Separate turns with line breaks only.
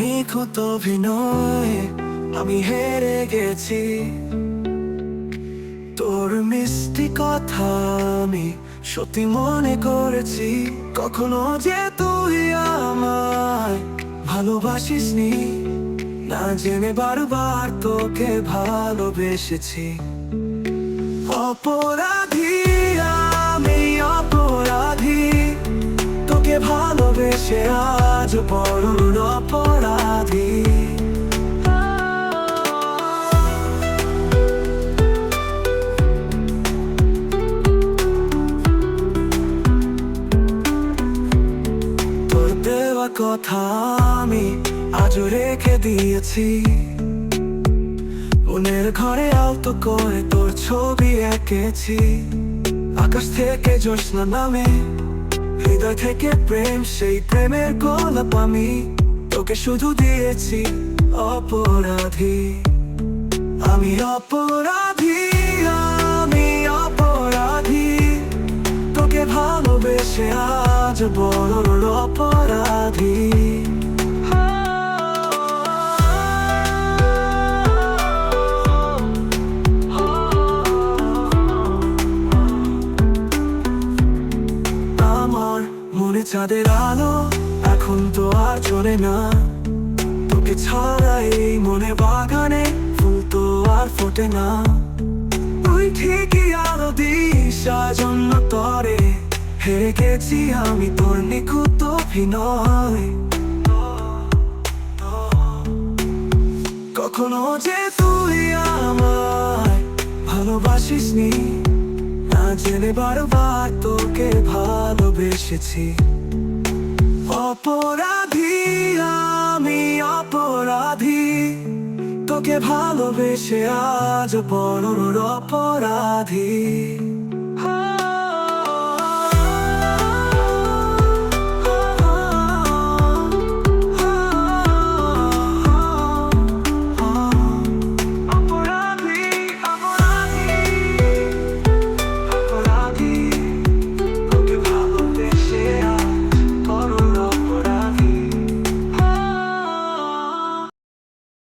নিখুঁত অভিনয় আমি হেরে গেছি। তোর মিষ্টি কথা আমি সত্যি মনে করেছি। কখনো যে তুই আমায় ভালোবাসিস নি না জেনে বারবার তোকে ভালোবেসেছি। অপরাধী ভালোবেসে আজ বড় অপরাধী। কথা আমি আজও রেখে দিয়েছি। মনের ঘরে আলতো করে তোর ছবি এঁকেছি। আকাশ থেকে জ্যোৎস্না নামে হৃদয় থেকে প্রেম, সেই প্রেমের গোলাপ আমি তোকে শুধু দিয়েছি অপরাধী। আমি অপরাধী আমি অপরাধী। তোকে ভালোবেসে আজ বড় অপরাধী। চাঁদের আলো এখন তো আর চলে না তোকে ছাড়া এই মনে বাগানে ফুল তো আর ফোটে না তুই ঠিকই আলো দিস জন্য তরে হেরে গেছি আমি তোর নিখুঁত কখনো যে তুই আমায় ভালোবাসিস নি না জেনে বারবার তোকে ভালোবেসেছি অপরাধী আমি অপরাধী। তোকে ভালোবেসে আজ বড় অপরাধী।